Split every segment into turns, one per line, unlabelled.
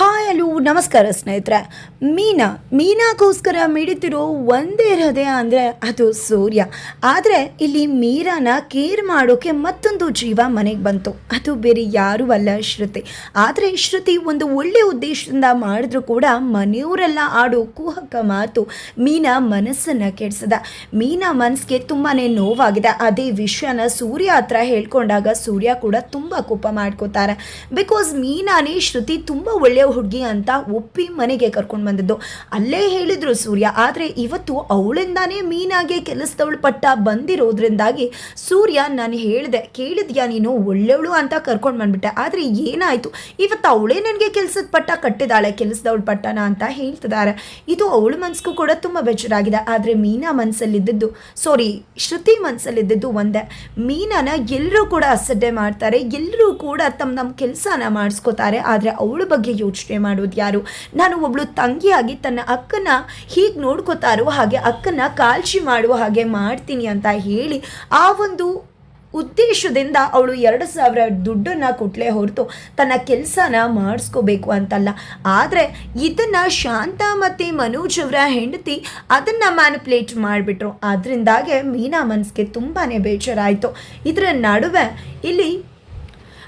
Hi hello, ನಮಸ್ಕಾರ ಸ್ನೇಹಿತರೆ. ಮೀನಾ, ಮೀನಾಗೋಸ್ಕರ ಮಿಡಿತಿರೋ ಒಂದೇ ಹೃದಯ ಅಂದರೆ ಅದು ಸೂರ್ಯ. ಆದರೆ ಇಲ್ಲಿ ಮೀರಾನ ಕೇರ್ ಮಾಡೋಕೆ ಮತ್ತೊಂದು ಜೀವ ಮನೆಗೆ ಬಂತು. ಅದು ಬೇರೆ ಯಾರೂ ಅಲ್ಲ ಶ್ರುತಿ. ಆದರೆ ಶ್ರುತಿ ಒಂದು ಒಳ್ಳೆಯ ಉದ್ದೇಶದಿಂದ ಮಾಡಿದ್ರು ಕೂಡ ಮನೆಯವರೆಲ್ಲ ಆಡೋ ಕುಹಕ ಮಾತು ಮೀನಾ ಮನಸ್ಸನ್ನು ಕೆಡಿಸಿದ. ಮೀನಾ ಮನಸ್ಸಿಗೆ ತುಂಬಾ ನೋವಾಗಿದೆ. ಅದೇ ವಿಷಯನ ಸೂರ್ಯ ಹತ್ರ ಹೇಳ್ಕೊಂಡಾಗ ಸೂರ್ಯ ಕೂಡ ತುಂಬ ಕೋಪ ಮಾಡ್ಕೋತಾರೆ. ಬಿಕಾಸ್ ಮೀನಾನೇ ಶ್ರುತಿ ತುಂಬ ಒಳ್ಳೆಯ ಹುಡುಗಿ ಅಂತ ಒಪ್ಪಿ ಮನೆಗೆ ಕರ್ಕೊಂಡು ಬಂದಿದ್ದು. ಅಲ್ಲೇ ಹೇಳಿದ್ರು ಸೂರ್ಯ, ಆದರೆ ಇವತ್ತು ಅವಳಿಂದಾನೇ ಮೀನಾಗೆ ಕೆಲಸದವಳು ಪಟ್ಟ ಬಂದಿರೋದ್ರಿಂದಾಗಿ ಸೂರ್ಯ ನಾನು ಹೇಳಿದೆ, ಕೇಳಿದ್ಯಾ ನೀನು ಒಳ್ಳೆಯವಳು ಅಂತ ಕರ್ಕೊಂಡು ಬಂದ್ಬಿಟ್ಟೆ, ಆದರೆ ಏನಾಯಿತು? ಇವತ್ತು ಅವಳೇ ನನಗೆ ಕೆಲಸದ ಪಟ್ಟ ಕಟ್ಟಿದಾಳೆ ಕೆಲಸದವಳು ಪಟ್ಟನ ಅಂತ ಹೇಳ್ತಿದ್ದಾರೆ. ಇದು ಅವಳ ಮನಸ್ಸಿಗೂ ಕೂಡ ತುಂಬ ಬೇಜಾರಾಗಿದೆ, ಆದರೆ ಮೀನಾ ಮನಸ್ಸಲ್ಲಿದ್ದದ್ದು ಸಾರಿ ಶ್ರುತಿ ಮನಸ್ಸಲ್ಲಿದ್ದದ್ದು ಒಂದೇ. ಮೀನಾನ ಎಲ್ಲರೂ ಕೂಡ ಅಸಡ್ಡೆ ಮಾಡ್ತಾರೆ ಎಲ್ಲರೂ ಕೂಡ ತಮ್ಮ ನಮ್ಮ ಕೆಲಸನ ಮಾಡಿಸ್ಕೋತಾರೆ, ಆದರೆ ಅವಳ ಬಗ್ಗೆ ಯೋಚನೆ ಮಾಡೋದು ಯಾರು? ನಾನು ಒಬ್ಬಳು ತಂಗಿಯಾಗಿ ತನ್ನ ಅಕ್ಕನ ಹೀಗೆ ನೋಡ್ಕೋತಾರೋ ಹಾಗೆ ಅಕ್ಕನ ಕಾಳಜಿ ಮಾಡುವ ಹಾಗೆ ಮಾಡ್ತೀನಿ ಅಂತ ಹೇಳಿ ಆ ಒಂದು ಉದ್ದೇಶದಿಂದ ಅವಳು ಎರಡು ಸಾವಿರ ದುಡ್ಡನ್ನು ಕೊಟ್ಟಲೇ ಹೊರತು ತನ್ನ ಕೆಲಸನ ಮಾಡಿಸ್ಕೋಬೇಕು ಅಂತಲ್ಲ. ಆದರೆ ಇದನ್ನು ಶಾಂತ ಮತ್ತು ಮನೋಜ್ ಅವರ ಹೆಂಡತಿ ಅದನ್ನು ಮ್ಯಾನಿಪ್ಲೇಟ್ ಮಾಡಿಬಿಟ್ರು. ಅದರಿಂದಾಗೆ ಮೀನಾ ಮನಸ್ಸಿಗೆ ತುಂಬಾ ಬೇಜಾರಾಯಿತು. ಇದರ ನಡುವೆ ಇಲ್ಲಿ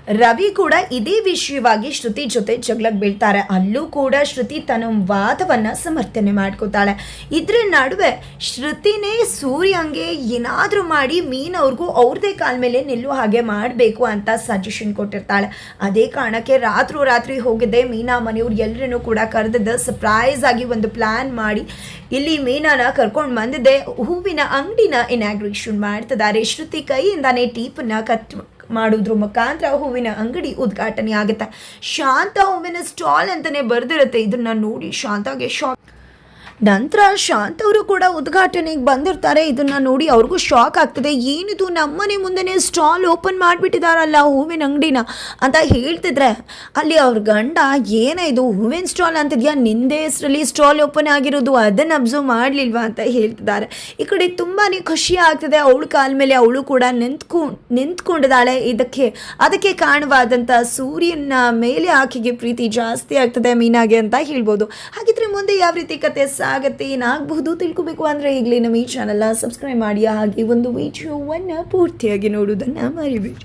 ರವಿ ಕೂಡ ಇದೇ ವಿಷಯವಾಗಿ ಶ್ರುತಿ ಜೊತೆ ಜಗಳಕ್ಕೆ ಬೀಳ್ತಾರೆ. ಅಲ್ಲೂ ಕೂಡ ಶ್ರುತಿ ತನ್ನ ವಾದವನ್ನು ಸಮರ್ಥನೆ ಮಾಡ್ಕೋತಾಳೆ. ಇದ್ರ ನಡುವೆ ಶ್ರುತಿನೇ ಸೂರ್ಯಂಗೆ ಏನಾದರೂ ಮಾಡಿ ಮೀನ್ ಅವ್ರಿಗೂ ಅವ್ರದೇ ಕಾಲ ಮೇಲೆ ನಿಲ್ಲುವ ಹಾಗೆ ಮಾಡಬೇಕು ಅಂತ ಸಜೆಷನ್ ಕೊಟ್ಟಿರ್ತಾಳೆ. ಅದೇ ಕಾರಣಕ್ಕೆ ರಾತ್ರಿ ರಾತ್ರಿ ಹೋಗಿದ್ದೆ. ಮೀನಾ ಮನೆಯವ್ರು ಎಲ್ಲರನ್ನೂ ಕೂಡ ಕರೆದಿದ್ದ ಸರ್ಪ್ರೈಸ್ ಆಗಿ ಒಂದು ಪ್ಲಾನ್ ಮಾಡಿ ಇಲ್ಲಿ ಮೀನಾನ ಕರ್ಕೊಂಡು ಬಂದಿದ್ದೆ. ಹೂವಿನ ಅಂಗಡಿನ ಇನಾಗ್ರೇಷನ್ ಮಾಡ್ತಿದ್ದಾರೆ. ಶ್ರುತಿ ಕೈಯಿಂದಾನೇ ಟೀಪನ್ನ ಕಟ್ ಮಾಡೋದ್ರ. ಮುಖಾಂತರ ಹೂವಿನ ಅಂಗಡಿ ಉದ್ಘಾಟನೆ ಆಗುತ್ತೆ ಶಾಂತ ಹೂವಿನ ಸ್ಟಾಲ್ ಅಂತಾನೆ ಬರ್ದಿರುತ್ತೆ. ಇದನ್ನ ನೋಡಿ ಶಾಂತಾಗೆ ಶಾಕ್ ನಂತರ ಶಾಂತ್ ಅವರು ಕೂಡ ಉದ್ಘಾಟನೆಗೆ ಬಂದಿರ್ತಾರೆ. ಇದನ್ನ ನೋಡಿ ಅವ್ರಿಗೂ ಶಾಕ್ ಆಗ್ತದೆ. ಏನಿದು ನಮ್ಮನೆ ಮುಂದೆನೇ ಸ್ಟಾಲ್ ಓಪನ್ ಮಾಡಿಬಿಟ್ಟಿದಾರಲ್ಲ ಹೂವಿನ ಅಂಗಡಿನ? ಅಂತ ಹೇಳ್ತಿದ್ರೆ, ಅಲ್ಲಿ ಅವ್ರ ಗಂಡ, ಏನೇ ಹೂವಿನ ಸ್ಟಾಲ್ ಅಂತಿದ್ಯಾ? ನಿಂದೆ ಹೆಸರಲ್ಲಿ ಸ್ಟಾಲ್ ಓಪನ್ ಆಗಿರೋದು, ಅದನ್ನು ಅಬ್ಸರ್ವ್ ಮಾಡ್ಲಿಲ್ವಾ? ಅಂತ ಹೇಳ್ತಿದ್ದಾರೆ. ಈ ಕಡೆ ತುಂಬಾ ಖುಷಿ ಆಗ್ತದೆ. ಅವಳು ಕಾಲ ಮೇಲೆ ಅವಳು ಕೂಡ ನಿಂತ್ಕೊಂಡು ನಿಂತ್ಕೊಂಡಿದ್ದಾಳೆ. ಇದಕ್ಕೆ, ಅದಕ್ಕೆ ಕಾರಣವಾದಂಥ ಸೂರ್ಯನ ಮೇಲೆ ಆಕೆಗೆ ಪ್ರೀತಿ ಜಾಸ್ತಿ ಆಗ್ತದೆ ಮೀನಾಗೆ ಅಂತ ಹೇಳ್ಬೋದು. ಹಾಗಿದ್ರೆ ಮುಂದೆ ಯಾವ ರೀತಿ ಕತೆ ಸಾಗತ್ತೆ ಏನಾಗಬಹುದು ತಿಳ್ಕೊಬೇಕು ಅಂದರೆ ಈಗಲೇ ನಮ್ಮ ಈ ಚಾನಲ್ನ ಸಬ್ಸ್ಕ್ರೈಬ್ ಮಾಡಿ, ಹಾಗೆ ಒಂದು ವಿಡಿಯೋವನ್ನು ಪೂರ್ತಿಯಾಗಿ ನೋಡೋದನ್ನು ಮರಿಬೇಡಿ.